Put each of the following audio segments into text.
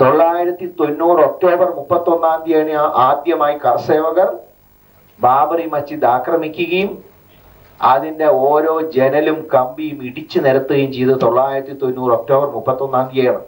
തൊള്ളായിരത്തി തൊണ്ണൂറ് ഒക്ടോബർ മുപ്പത്തി ഒന്നാം തീയതി ആദ്യമായി കർസേവകർ ബാബറി മസ്ജിദ് ആക്രമിക്കുകയും അതിന്റെ ഓരോ ജനലും കമ്പിയും ഇടിച്ചു നിരത്തുകയും ചെയ്ത് തൊള്ളായിരത്തി തൊണ്ണൂറ് ഒക്ടോബർ മുപ്പത്തി ഒന്നാം തീയതിയാണ്.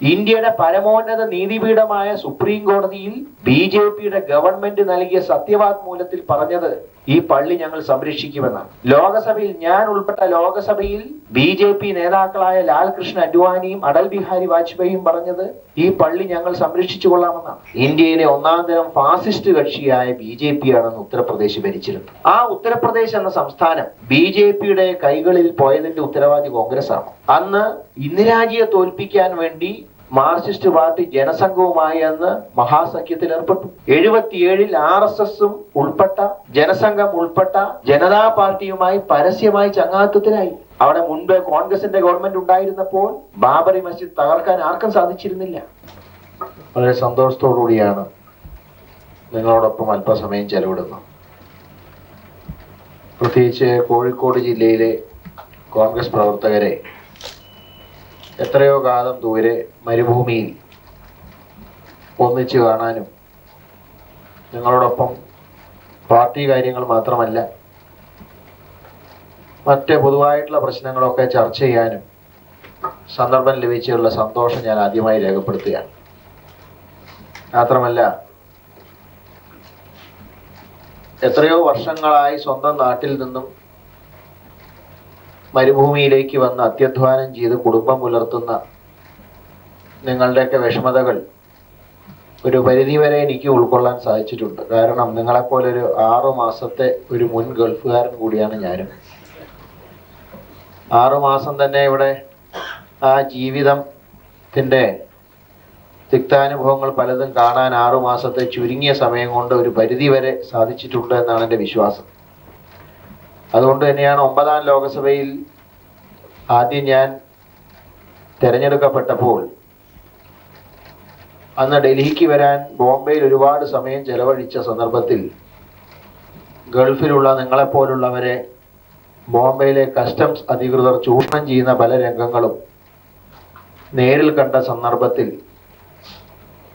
ഇന്ത്യയുടെ പരമോന്നത നീതിപീഠമായ സുപ്രീം കോടതിയിൽ ബി ജെ പിയുടെ ഗവൺമെന്റ് നൽകിയ സത്യവാങ്മൂലത്തിൽ പറഞ്ഞത് ഈ പള്ളി ഞങ്ങൾ സംരക്ഷിക്കുമെന്നാണ്. ലോകസഭയിൽ ഞാൻ ഉൾപ്പെട്ട ലോകസഭയിൽ ബി ജെ പി നേതാക്കളായ ലാൽകൃഷ്ണ അഡ്വാനിയും അടൽ ബിഹാരി വാജ്പേയിയും പറഞ്ഞത് ഈ പള്ളി ഞങ്ങൾ സംരക്ഷിച്ചു കൊള്ളാമെന്നാണ്. ഇന്ത്യയിലെ ഒന്നാം തരം ഫാസിസ്റ്റ് കക്ഷിയായ ബി ജെ പി ആണെന്ന് ഉത്തർപ്രദേശ് ഭരിച്ചിരുന്നത് ആ ഉത്തർപ്രദേശ് എന്ന സംസ്ഥാനം ബി ജെ പിയുടെ കൈകളിൽ പോയതിന്റെ ഉത്തരവാദി കോൺഗ്രസ് ആണ് അന്ന് ഇന്ദിരാജിയെ തോൽപ്പിക്കാൻ വേണ്ടി മാർക്സിസ്റ്റ് പാർട്ടി ജനസംഘവുമായി അന്ന് മഹാസഖ്യത്തിൽ ഏർപ്പെട്ടു. എഴുപത്തിയേഴിൽ ആർ എസ് എസും ഉൾപ്പെട്ട ജനസംഘം ഉൾപ്പെട്ട ജനതാ പാർട്ടിയുമായി പരസ്യമായി ചങ്ങാത്തത്തിലായി. അവിടെ മുൻപ് കോൺഗ്രസിന്റെ ഗവൺമെന്റ് ഉണ്ടായിരുന്നപ്പോൾ ബാബറി മസ്ജിദ് തകർക്കാൻ ആർക്കും സാധിച്ചിരുന്നില്ല. വളരെ സന്തോഷത്തോടുകൂടിയാണ് നിങ്ങളോടൊപ്പം അല്പസമയം ചെലവിടുന്നത്. പ്രത്യേകിച്ച് കോഴിക്കോട് ജില്ലയിലെ കോൺഗ്രസ് പ്രവർത്തകരെ എത്രയോ കാലം ദൂരെ മരുഭൂമിയിൽ ഒന്നിച്ചു കാണാനും നിങ്ങളോടൊപ്പം പാർട്ടി കാര്യങ്ങൾ മാത്രമല്ല മറ്റ് പൊതുവായിട്ടുള്ള പ്രശ്നങ്ങളൊക്കെ ചർച്ച ചെയ്യാനും സന്ദർഭം ലഭിച്ചുള്ള സന്തോഷം ഞാൻ ആദ്യമായി രേഖപ്പെടുത്തുകയാണ്. മാത്രമല്ല എത്രയോ വർഷങ്ങളായി സ്വന്തം നാട്ടിൽ നിന്നും മരുഭൂമിയിലേക്ക് വന്ന് അത്യധ്വാനം ചെയ്ത് കുടുംബം പുലർത്തുന്ന നിങ്ങളുടെയൊക്കെ വിഷമതകൾ ഒരു പരിധി വരെ എനിക്ക് ഉൾക്കൊള്ളാൻ സാധിച്ചിട്ടുണ്ട്. കാരണം നിങ്ങളെപ്പോലെ ഒരു ആറു മാസത്തെ ഒരു മുൻ ഗൾഫുകാരൻ കൂടിയാണ് ഞാനും. ആറു മാസം തന്നെ ഇവിടെ ആ ജീവിതത്തിന്റെ തിക്താനുഭവങ്ങൾ പലതും കാണാൻ ആറു മാസത്തെ ചുരുങ്ങിയ സമയം കൊണ്ട് ഒരു പരിധി വരെ സാധിച്ചിട്ടുണ്ട് എന്നാണ് എന്റെ വിശ്വാസം. അതുകൊണ്ട് തന്നെയാണ് ഒമ്പതാം ലോകസഭയിൽ ആദ്യം ഞാൻ തിരഞ്ഞെടുക്കപ്പെട്ടപ്പോൾ അന്ന് ഡൽഹിക്ക് വരാൻ ബോംബെയിൽ ഒരുപാട് സമയം ചെലവഴിച്ച സന്ദർഭത്തിൽ ഗൾഫിലുള്ള നിങ്ങളെപ്പോലുള്ളവരെ ബോംബെയിലെ കസ്റ്റംസ് അധികൃതർ ചൂഷണം ചെയ്യുന്ന പല രംഗങ്ങളും നേരിൽ കണ്ട സന്ദർഭത്തിൽ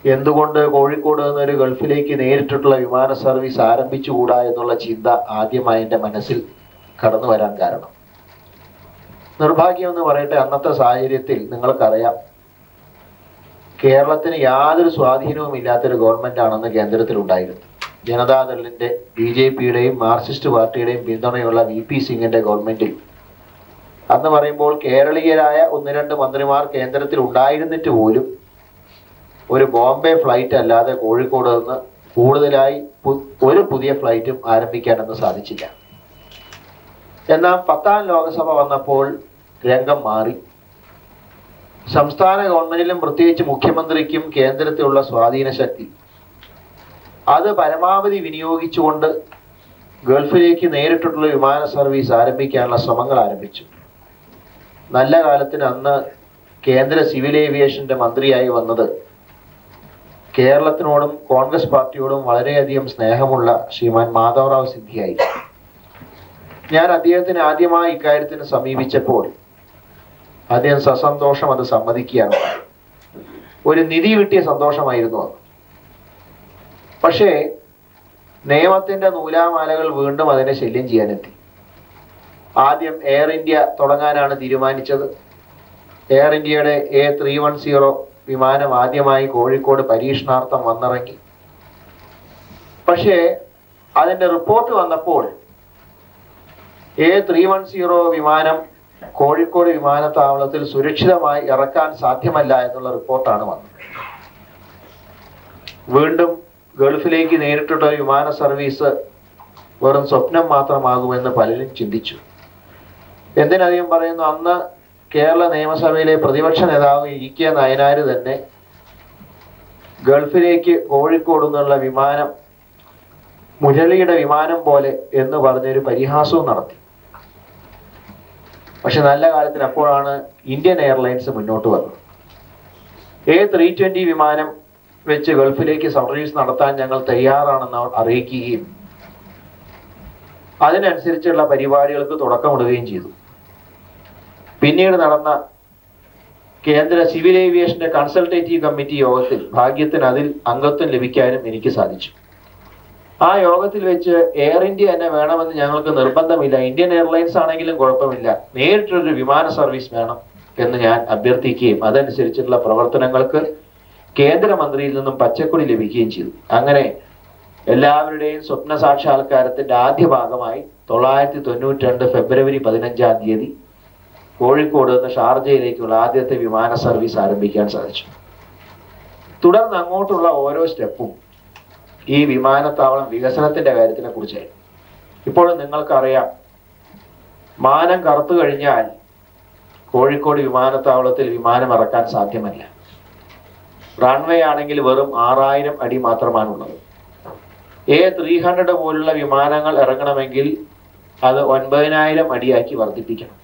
എന്തുകൊണ്ട് കോഴിക്കോട് നിന്നൊരു ഗൾഫിലേക്ക് നേരിട്ടുള്ള വിമാന സർവീസ് ആരംഭിച്ചുകൂടാ എന്നുള്ള ചിന്ത ആദ്യമായി എന്റെ മനസ്സിൽ കടന്നു വരാൻ കാരണം. നിർഭാഗ്യം എന്ന് പറയട്ടെ അന്നത്തെ സാഹചര്യത്തിൽ നിങ്ങൾക്കറിയാം കേരളത്തിന് യാതൊരു സ്വാധീനവും ഇല്ലാത്തൊരു ഗവൺമെന്റ് ആണെന്ന് കേന്ദ്രത്തിൽ ഉണ്ടായിരുന്നു. ജനതാദളിന്റെ ബി ജെ പിയുടെയും മാർക്സിസ്റ്റ് പാർട്ടിയുടെയും പിന്തുണയുള്ള വി പി സിംഗിന്റെ ഗവൺമെന്റിൽ അന്ന് പറയുമ്പോൾ കേരളീയരായ ഒന്ന് രണ്ട് മന്ത്രിമാർ കേന്ദ്രത്തിൽ ഉണ്ടായിരുന്നിട്ട് പോലും ഒരു ബോംബെ ഫ്ലൈറ്റ് അല്ലാതെ കോഴിക്കോട് നിന്ന് കൂടുതലായി ഒരു പുതിയ ഫ്ലൈറ്റും ആരംഭിക്കാനൊന്നും സാധിച്ചില്ല. എന്നാൽ പത്താം ലോകസഭ വന്നപ്പോൾ രംഗം മാറി. സംസ്ഥാന ഗവൺമെന്റിലും പ്രത്യേകിച്ച് മുഖ്യമന്ത്രിക്കും കേന്ദ്രത്തിലുള്ള സ്വാധീന ശക്തി. അത് പരമാവധി വിനിയോഗിച്ചുകൊണ്ട് ഗൾഫിലേക്ക് നേരിട്ടുള്ള വിമാന സർവീസ് ആരംഭിക്കാനുള്ള ശ്രമങ്ങൾ ആരംഭിച്ചു. നല്ല കാലത്തിന് അന്ന് കേന്ദ്ര സിവിൽ ഏവിയേഷന്റെ മന്ത്രിയായി വന്നത് കേരളത്തിനോടും കോൺഗ്രസ് പാർട്ടിയോടും വളരെയധികം സ്നേഹമുള്ള ശ്രീമാൻ മാധവറാവ് സിദ്ധിയായി. ഞാൻ അദ്ദേഹത്തിന് ആദ്യമായി ഇക്കാര്യത്തിന് സമീപിച്ചപ്പോൾ അദ്ദേഹം സസന്തോഷം അത് സമ്മതിക്കുകയാണ്. ഒരു നിധി കിട്ടിയ സന്തോഷമായിരുന്നു അത്. പക്ഷേ നിയമത്തിന്റെ നൂലാമാലകൾ വീണ്ടും അതിനെ ശല്യം ചെയ്യാനെത്തി. ആദ്യം എയർ ഇന്ത്യ തുടങ്ങാനാണ് തീരുമാനിച്ചത്. എയർ ഇന്ത്യയുടെ എ ത്രീ വൺ സീറോ വിമാനം ആദ്യമായി കോഴിക്കോട് പരീക്ഷണാർത്ഥം വന്നിറങ്ങി. പക്ഷേ അതിന്റെ റിപ്പോർട്ട് വന്നപ്പോൾ എ ത്രീ വൺ സീറോ വിമാനം കോഴിക്കോട് വിമാനത്താവളത്തിൽ സുരക്ഷിതമായി ഇറക്കാൻ സാധ്യമല്ല എന്നുള്ള റിപ്പോർട്ടാണ് വന്നത്. വീണ്ടും ഗൾഫിലേക്ക് നേരിട്ടുള്ള വിമാന സർവീസ് വെറും സ്വപ്നം മാത്രമാകുമെന്ന് പലരും ചിന്തിച്ചു. എന്തിനധികം പറയുന്നു? അന്ന് കേരള നിയമസഭയിലെ പ്രതിപക്ഷ നേതാവ് ഇ കെ നയനാര് തന്നെ ഗൾഫിലേക്ക് കോഴിക്കോട് നിന്നുള്ള വിമാനം മുരളിയുടെ വിമാനം പോലെ എന്ന് പറഞ്ഞൊരു പരിഹാസവും നടത്തി. പക്ഷെ നല്ല കാലത്തിൽ അപ്പോഴാണ് ഇന്ത്യൻ എയർലൈൻസ് മുന്നോട്ട് വന്നത്. എ ത്രീ ട്വന്റി വിമാനം വെച്ച് ഗൾഫിലേക്ക് സർവീസ് നടത്താൻ ഞങ്ങൾ തയ്യാറാണെന്ന് അവർ അറിയിക്കുകയും അതിനനുസരിച്ചുള്ള പരിപാടികൾക്ക് തുടക്കമിടുകയും ചെയ്തു. പിന്നീട് നടന്ന കേന്ദ്ര സിവിൽ ഏവിയേഷന്റെ കൺസൾട്ടേറ്റീവ് കമ്മിറ്റി യോഗത്തിൽ ഭാഗ്യത്തിന് അതിൽ അംഗത്വം ലഭിക്കാനും എനിക്ക് സാധിച്ചു. ആ യോഗത്തിൽ വെച്ച് എയർ ഇന്ത്യ തന്നെ വേണമെന്ന് ഞങ്ങൾക്ക് നിർബന്ധമില്ല. ഇന്ത്യൻ എയർലൈൻസ് ആണെങ്കിലും കുഴപ്പമില്ല. നേരിട്ടൊരു വിമാന സർവീസ് വേണം എന്ന് ഞാൻ അഭ്യർത്ഥിക്കുകയും അതനുസരിച്ചിട്ടുള്ള പ്രവർത്തനങ്ങൾക്ക് കേന്ദ്രമന്ത്രിയിൽ നിന്നും പച്ചക്കൊടി ലഭിക്കുകയും ചെയ്തു. അങ്ങനെ എല്ലാവരുടെയും സ്വപ്ന സാക്ഷാത്കാരത്തിന്റെ ആദ്യ ഭാഗമായി തൊള്ളായിരത്തി തൊണ്ണൂറ്റി രണ്ട് ഫെബ്രുവരി പതിനഞ്ചാം തീയതി കോഴിക്കോട് നിന്ന് ഷാർജയിലേക്കുള്ള ആദ്യത്തെ വിമാന സർവീസ് ആരംഭിക്കാൻ സാധിച്ചു. തുടർന്ന് അങ്ങോട്ടുള്ള ഓരോ സ്റ്റെപ്പും ഈ വിമാനത്താവളം വികസനത്തിന്റെ കാര്യത്തിനെ കുറിച്ച് ഇപ്പോൾ നിങ്ങൾക്കറിയാം. മാനം കറുത്തു കഴിഞ്ഞാൽ കോഴിക്കോട് വിമാനത്താവളത്തിൽ വിമാനം ഇറക്കാൻ സാധ്യമല്ല. റൺവേ ആണെങ്കിൽ വെറും ആറായിരം അടി മാത്രമാണുള്ളത്. എ ത്രീ ഹൺഡ്രഡ് പോലുള്ള വിമാനങ്ങൾ ഇറങ്ങണമെങ്കിൽ അത് ഒൻപതിനായിരം അടിയാക്കി വർദ്ധിപ്പിക്കണം.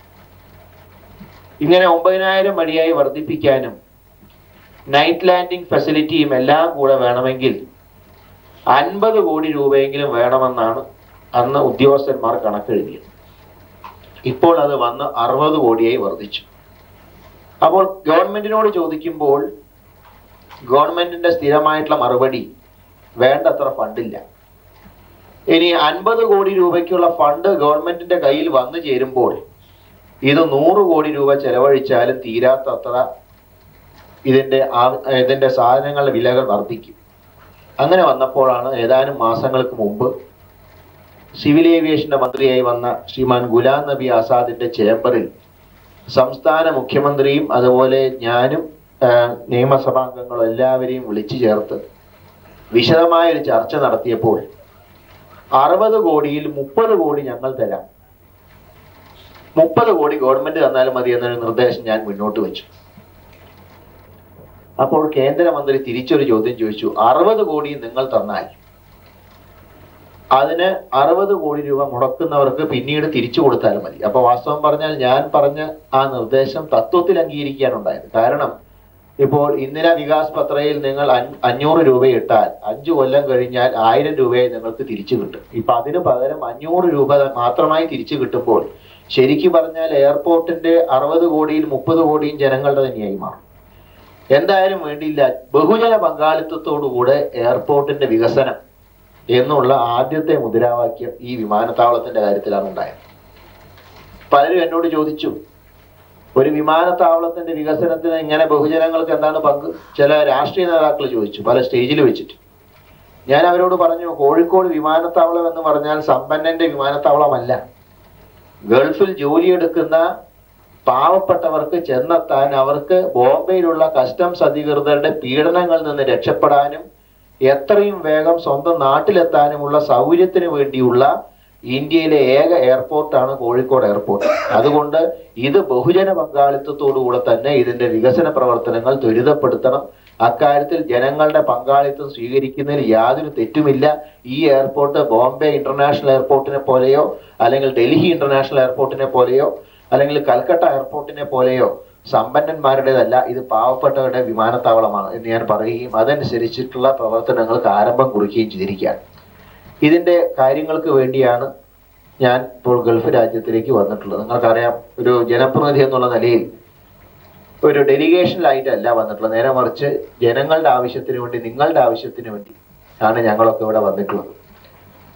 ഇങ്ങനെ ഒമ്പതിനായിരം അടിയായി വർദ്ധിപ്പിക്കാനും നൈറ്റ് ലാൻഡിംഗ് ഫെസിലിറ്റിയും എല്ലാം കൂടെ വേണമെങ്കിൽ അൻപത് കോടി രൂപയെങ്കിലും വേണമെന്നാണ് അന്ന് ഉദ്യോഗസ്ഥന്മാർ കണക്കെഴുതിയത്. ഇപ്പോൾ അത് വന്ന് അറുപത് കോടിയായി വർദ്ധിച്ചു. അപ്പോൾ ഗവൺമെന്റിനോട് ചോദിക്കുമ്പോൾ ഗവൺമെന്റിന്റെ സ്ഥിരമായിട്ടുള്ള മറുപടി വേണ്ടത്ര ഫണ്ടില്ല. ഇനി അൻപത് കോടി രൂപയ്ക്കുള്ള ഫണ്ട് ഗവൺമെന്റിന്റെ കയ്യിൽ വന്നു ചേരുമ്പോൾ ഇത് നൂറ് കോടി രൂപ ചെലവഴിച്ചാലും തീരാത്തത്ര ഇതിന്റെ ഇതിന്റെ സാധനങ്ങളുടെ വിലകൾ വർദ്ധിക്കും. അങ്ങനെ വന്നപ്പോഴാണ് ഏതാനും മാസങ്ങൾക്ക് മുമ്പ് സിവിൽ ഏവിയേഷന്റെ മന്ത്രിയായി വന്ന ശ്രീമാൻ ഗുലാം നബി ആസാദിന്റെ ചേംബറിൽ സംസ്ഥാന മുഖ്യമന്ത്രിയും അതുപോലെ ഞാനും നിയമസഭാംഗങ്ങളും എല്ലാവരെയും വിളിച്ചു ചേർത്ത് വിശദമായ ഒരു ചർച്ച നടത്തിയപ്പോൾ അറുപത് കോടിയിൽ മുപ്പത് കോടി ഞങ്ങൾ തരാം. മുപ്പത് കോടി ഗവൺമെന്റ് തന്നാലും മതി എന്നൊരു നിർദ്ദേശം ഞാൻ മുന്നോട്ട് വെച്ചു. അപ്പോൾ കേന്ദ്രമന്ത്രി തിരിച്ചൊരു ചോദ്യം ചോദിച്ചു അറുപത് കോടി നിങ്ങൾ തന്നാൽ? അതിന് അറുപത് കോടി രൂപ മുടക്കുന്നവർക്ക് പിന്നീട് തിരിച്ചു കൊടുത്താലും മതി. അപ്പൊ വാസ്തവം പറഞ്ഞാൽ ഞാൻ പറഞ്ഞ ആ നിർദ്ദേശം തത്വത്തിൽ അംഗീകരിക്കാനുണ്ടായത് കാരണം ഇപ്പോൾ ഇന്ദിര വികാസ് പത്രയിൽ നിങ്ങൾ അഞ്ഞ- അഞ്ഞൂറ് രൂപ ഇട്ടാൽ അഞ്ചു കൊല്ലം കഴിഞ്ഞാൽ ആയിരം രൂപയെ നിങ്ങൾക്ക് തിരിച്ചു കിട്ടും. ഇപ്പൊ അതിന് പകരം അഞ്ഞൂറ് രൂപ മാത്രമായി തിരിച്ചു കിട്ടുമ്പോൾ ശരിക്കും പറഞ്ഞാൽ എയർപോർട്ടിന്റെ അറുപത് കോടിയിൽ മുപ്പത് കോടിയും ജനങ്ങളുടെ തന്നെയായി മാറും. എന്തായാലും വേണ്ടിയില്ല. ബഹുജന പങ്കാളിത്തത്തോടുകൂടെ എയർപോർട്ടിന്റെ വികസനം എന്നുള്ള ആദ്യത്തെ മുദ്രാവാക്യം ഈ വിമാനത്താവളത്തിന്റെ കാര്യത്തിലാണ് ഉണ്ടായത്. പലരും എന്നോട് ചോദിച്ചു ഒരു വിമാനത്താവളത്തിന്റെ വികസനത്തിന് ഇങ്ങനെ ബഹുജനങ്ങൾക്ക് എന്താണ് പങ്ക്? ചില രാഷ്ട്രീയ നേതാക്കൾ ചോദിച്ചു പല സ്റ്റേജിൽ വെച്ചിട്ട്. ഞാൻ അവരോട് പറഞ്ഞു കോഴിക്കോട് വിമാനത്താവളം എന്ന് പറഞ്ഞാൽ സമ്പന്നന്റെ വിമാനത്താവളമല്ല. ഗൾഫിൽ ജോലിയെടുക്കുന്ന പാവപ്പെട്ടവർക്ക് ചെന്നെത്താൻ അവർക്ക് ബോംബെയിലുള്ള കസ്റ്റംസ് അധികൃതരുടെ പീഡനങ്ങളിൽ നിന്ന് രക്ഷപ്പെടാനും എത്രയും വേഗം സ്വന്തം നാട്ടിലെത്താനുമുള്ള സൗകര്യത്തിന് വേണ്ടിയുള്ള ഇന്ത്യയിലെ ഏക എയർപോർട്ടാണ് കോഴിക്കോട് എയർപോർട്ട്. അതുകൊണ്ട് ഇത് ബഹുജന പങ്കാളിത്തത്തോടുകൂടെ തന്നെ ഇതിന്റെ വികസന പ്രവർത്തനങ്ങൾ ത്വരിതപ്പെടുത്തണം. അക്കാര്യത്തിൽ ജനങ്ങളുടെ പങ്കാളിത്തം സ്വീകരിക്കുന്നതിൽ യാതൊരു തെറ്റുമില്ല. ഈ എയർപോർട്ട് ബോംബെ ഇന്റർനാഷണൽ എയർപോർട്ടിനെ പോലെയോ അല്ലെങ്കിൽ ഡൽഹി ഇന്റർനാഷണൽ എയർപോർട്ടിനെ പോലെയോ അല്ലെങ്കിൽ കൽക്കട്ട എയർപോർട്ടിനെ പോലെയോ സമ്പന്നന്മാരുടേതല്ല ഇത് പാവപ്പെട്ടവരുടെ വിമാനത്താവളമാണ് എന്ന് ഞാൻ പറയുകയും അതനുസരിച്ചിട്ടുള്ള പ്രവർത്തനങ്ങൾക്ക് ആരംഭം കുറിക്കുകയും ചെയ്തിരിക്കുകയാണ്. ഇതിന്റെ കാര്യങ്ങൾക്ക് വേണ്ടിയാണ് ഞാൻ ഇപ്പോൾ ഗൾഫ് രാജ്യത്തിലേക്ക് വന്നിട്ടുള്ളത്. നിങ്ങൾക്കറിയാം ഒരു ജനപ്രതിനിധി എന്നുള്ള നിലയിൽ ഒരു ഡെലിഗേഷനിലായിട്ടല്ല വന്നിട്ടുള്ളത്. നേരെ മറിച്ച് ജനങ്ങളുടെ ആവശ്യത്തിന് വേണ്ടി നിങ്ങളുടെ ആവശ്യത്തിന് വേണ്ടി ആണ് ഞങ്ങളൊക്കെ ഇവിടെ വന്നിട്ടുള്ളത്.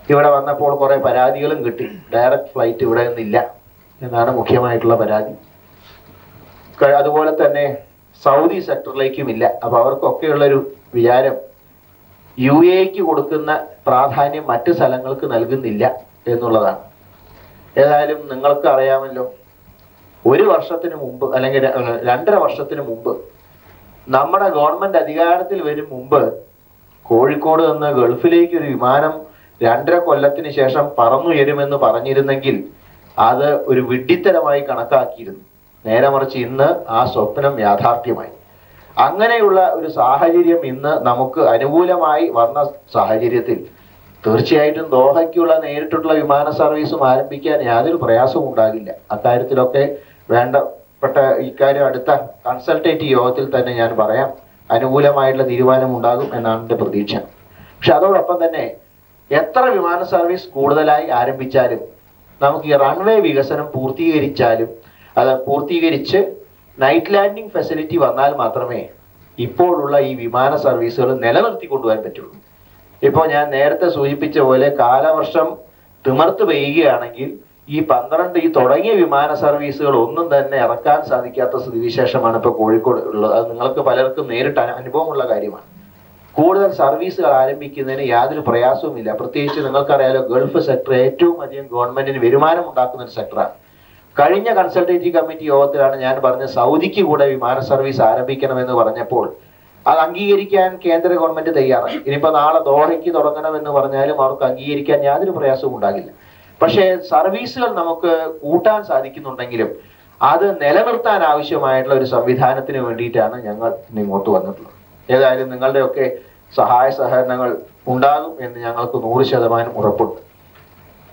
ഇവിടെ വന്നപ്പോൾ കുറേ പരാതികളും കിട്ടി. ഡയറക്റ്റ് ഫ്ലൈറ്റ് ഇവിടെ നിന്നില്ല. എന്നാണ് മുഖ്യമായിട്ടുള്ള പരാതി. അതുപോലെ തന്നെ സൗദി സെക്ടറിലേക്കും ഇല്ല അപ്പൊ അവർക്കൊക്കെയുള്ളൊരു വിചാരം യു എക്ക് കൊടുക്കുന്ന പ്രാധാന്യം മറ്റ് സ്ഥലങ്ങൾക്ക് നൽകുന്നില്ല എന്നുള്ളതാണ്. ഏതായാലും നിങ്ങൾക്ക് അറിയാമല്ലോ ഒരു വർഷത്തിന് മുമ്പ് അല്ലെങ്കിൽ രണ്ടര വർഷത്തിന് മുമ്പ് നമ്മുടെ ഗവൺമെന്റ് അധികാരത്തിൽ വരും മുമ്പ് കോഴിക്കോട് നിന്ന് ഗൾഫിലേക്ക് ഒരു വിമാനം രണ്ടര കൊല്ലത്തിന് ശേഷം പറന്നുയരുമെന്ന് പറഞ്ഞിരുന്നെങ്കിൽ അത് ഒരു വിഡ്ഢിത്തരമായി കണക്കാക്കിയിരുന്നു. നേരെ മറിച്ച് ഇന്ന് ആ സ്വപ്നം യാഥാർത്ഥ്യമായി. അങ്ങനെയുള്ള ഒരു സാഹചര്യം ഇന്ന് നമുക്ക് അനുകൂലമായി വന്ന സാഹചര്യത്തിൽ തീർച്ചയായിട്ടും ദോഹയ്ക്കുള്ള നേരിട്ടുള്ള വിമാന സർവീസും ആരംഭിക്കാൻ യാതൊരു പ്രയാസവും ഉണ്ടാകില്ല. അക്കാര്യത്തിലൊക്കെ വേണ്ടപ്പെട്ട ഇക്കാര്യം അടുത്ത കൺസൾട്ടേറ്റ് യോഗത്തിൽ തന്നെ ഞാൻ പറയാം. അനുകൂലമായിട്ടുള്ള തീരുമാനം ഉണ്ടാകും എന്നാണ് എന്റെ പ്രതീക്ഷ. പക്ഷെ അതോടൊപ്പം തന്നെ എത്ര വിമാന സർവീസ് കൂടുതലായി ആരംഭിച്ചാലും നമുക്ക് ഈ റൺവേ വികസനം പൂർത്തീകരിച്ചാലും അത് പൂർത്തീകരിച്ച് നൈറ്റ് ലാൻഡിംഗ് ഫെസിലിറ്റി വന്നാൽ മാത്രമേ ഇപ്പോഴുള്ള ഈ വിമാന സർവീസുകൾ നിലനിർത്തി കൊണ്ടുപോകാൻ പറ്റുള്ളൂ. ഇപ്പോൾ ഞാൻ നേരത്തെ സൂചിപ്പിച്ച പോലെ കാലവർഷം തിമർത്ത് പെയ്യുകയാണെങ്കിൽ ഈ പന്ത്രണ്ട് ഈ തുടങ്ങിയ വിമാന സർവീസുകൾ ഒന്നും തന്നെ ഇറക്കാൻ സാധിക്കാത്ത സ്ഥിതിവിശേഷമാണ് ഇപ്പോൾ കോഴിക്കോട് ഉള്ളത്. അത് നിങ്ങൾക്ക് പലർക്കും നേരിട്ട് അനുഭവമുള്ള കാര്യമാണ്. കൂടുതൽ സർവീസുകൾ ആരംഭിക്കുന്നതിന് യാതൊരു പ്രയാസവുമില്ല. പ്രത്യേകിച്ച് നിങ്ങൾക്കറിയാലോ ഗൾഫ് സെക്ടർ ഏറ്റവും അധികം ഗവൺമെന്റിന് വരുമാനം ഉണ്ടാക്കുന്ന ഒരു സെക്ടറാണ് കഴിഞ്ഞ കൺസൾട്ടേറ്റീവ് കമ്മിറ്റി യോഗത്തിലാണ് ഞാൻ പറഞ്ഞ സൗദിക്ക് കൂടെ വിമാന സർവീസ് ആരംഭിക്കണമെന്ന് പറഞ്ഞപ്പോൾ അത് അംഗീകരിക്കാൻ കേന്ദ്ര ഗവൺമെന്റ് തയ്യാറായി. ഇനിയിപ്പോ നാളെ ദോഹയ്ക്ക് തുടങ്ങണമെന്ന് പറഞ്ഞാലും അവർക്ക് അംഗീകരിക്കാൻ യാതൊരു പ്രയാസവും ഉണ്ടാകില്ല. പക്ഷേ സർവീസുകൾ നമുക്ക് കൂട്ടാൻ സാധിക്കുന്നുണ്ടെങ്കിലും അത് നിലനിർത്താൻ ആവശ്യമായിട്ടുള്ള ഒരു സംവിധാനത്തിന് വേണ്ടിയിട്ടാണ് ഞങ്ങൾ ഇങ്ങോട്ട് വന്നിട്ടുള്ളത്. ഏതായാലും നിങ്ങളുടെയൊക്കെ സഹായ സഹകരണങ്ങൾ ഉണ്ടാകും എന്ന് ഞങ്ങൾക്ക് നൂറ് ശതമാനം ഉറപ്പുണ്ട്.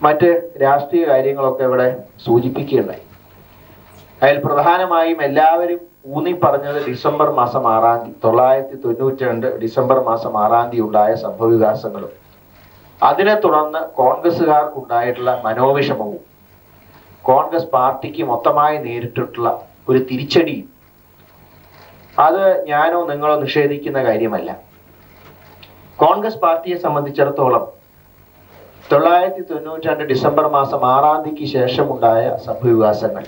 മറ്റ് രാഷ്ട്രീയ കാര്യങ്ങളൊക്കെ ഇവിടെ സൂചിപ്പിക്കുകയുണ്ടായി. അതിൽ പ്രധാനമായും എല്ലാവരും ഊന്നി പറഞ്ഞത് ഡിസംബർ മാസം ആറാം തീയതി തൊള്ളായിരത്തി തൊണ്ണൂറ്റി രണ്ട് ഡിസംബർ മാസം ആറാം തീയതി ഉണ്ടായ സംഭവവികാസങ്ങളും അതിനെ തുടർന്ന് കോൺഗ്രസ്സുകാർക്കുണ്ടായിട്ടുള്ള മനോവിഷമവും കോൺഗ്രസ് പാർട്ടിക്ക് മൊത്തമായി നേരിട്ടിട്ടുള്ള ഒരു തിരിച്ചടിയും അത് ഞാനോ നിങ്ങളോ നിഷേധിക്കുന്ന കാര്യമല്ല. കോൺഗ്രസ് പാർട്ടിയെ സംബന്ധിച്ചിടത്തോളം തൊള്ളായിരത്തി തൊണ്ണൂറ്റി രണ്ട് ഡിസംബർ മാസം ആറാം തീയതിക്ക് ശേഷമുണ്ടായ സംഭവവികാസങ്ങൾ